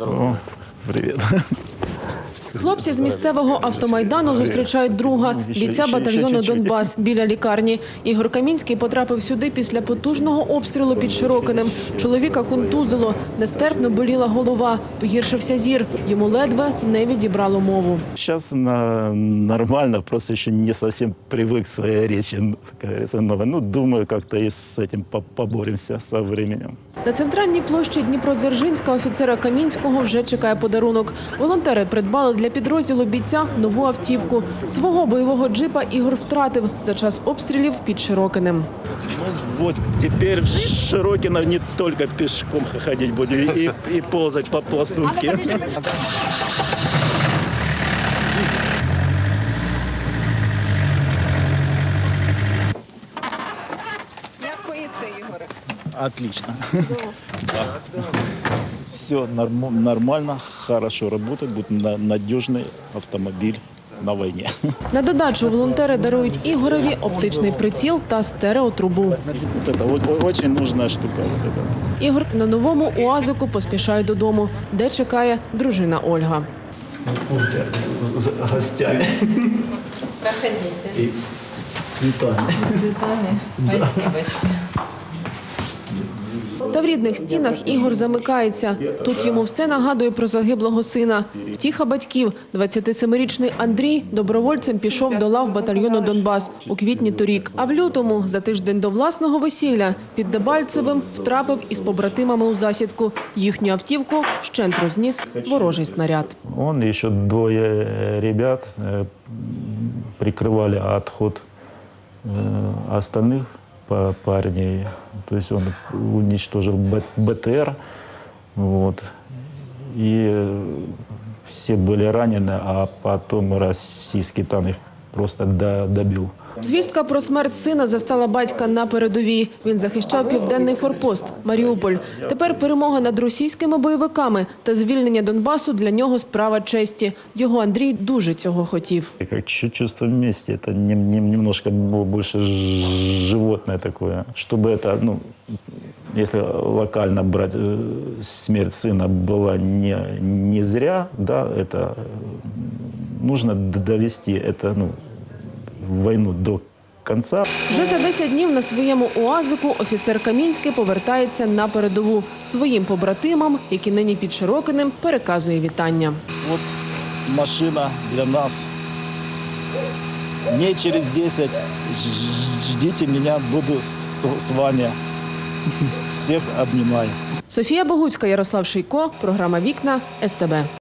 О, привіт. Хлопці з місцевого автомайдану зустрічають друга бійця батальйону Донбас біля лікарні. Ігор Камінський потрапив сюди після потужного обстрілу під Широкинем. Чоловіка контузило, нестерпно боліла голова, погіршився зір. Йому ледве не відібрало мову. На, нормально, просто еще не совсем привык к своей речи, ну, думаю, как-то и с этим по- поборемся со временем. На центральній площі Дніпродзержинська офіцера Камінського вже чекає подарунок. Волонтери придбали для підрозділу бійця нову автівку. Свого бойового джипа Ігор втратив за час обстрілів під Широкинем. Ну, от тепер в Широкино не только пішком ходити будем, і, і ползати по-пластунски. Отлично. Все нормально, хорошо работает, будет на- надежный автомобиль на войне. На додачу волонтери дарують Ігореві оптичний приціл та стереотрубу. Вот это вот о- очень нужная штука. Вот это. Ігор на новому уазику поспішає додому, де чекає дружина Ольга. С гостями Проходите. и с цветами. Спасибо. Та в рідних стінах Ігор замикається. Тут йому все нагадує про загиблого сина. Втіха батьків. 27-річний Андрій добровольцем пішов до лав батальйону Донбас у квітні торік. А в лютому, за тиждень до власного весілля, під Дебальцевим втрапив із побратимами у засідку. Їхню автівку вщент розніс ворожий снаряд. Он и еще двое э, ребят э, прикрывали отход э, остальных па- парней. То есть он уничтожил Б- БТР. Вот. И э, все были ранены, а потом российский танк их просто до- добил. Звістка про смерть сина застала батька на передовій. Він захищав південний форпост Маріуполь. Тепер перемога над російськими бойовиками та звільнення Донбасу для нього справа честі. Його Андрій дуже цього хотів. И Как чу- чувство мести, это нем- нем- немножко бо- больше ж- животное такое. Чтобы это, ну, если локально брать, э, смерть сына была не, не зря, да, это э, нужно довести это, ну, войну до конца. Вже за 10 днів на своєму уазику офіцер Камінський повертається на передову. Своїм побратимам, які нині під Широкинем, переказує вітання. Вот машина для нас. Не через 10. Ж- Ждите меня, буду с, с вами. Всех обнимаю. Софія Богуцька, Ярослав Шийко, програма Вікна СТБ.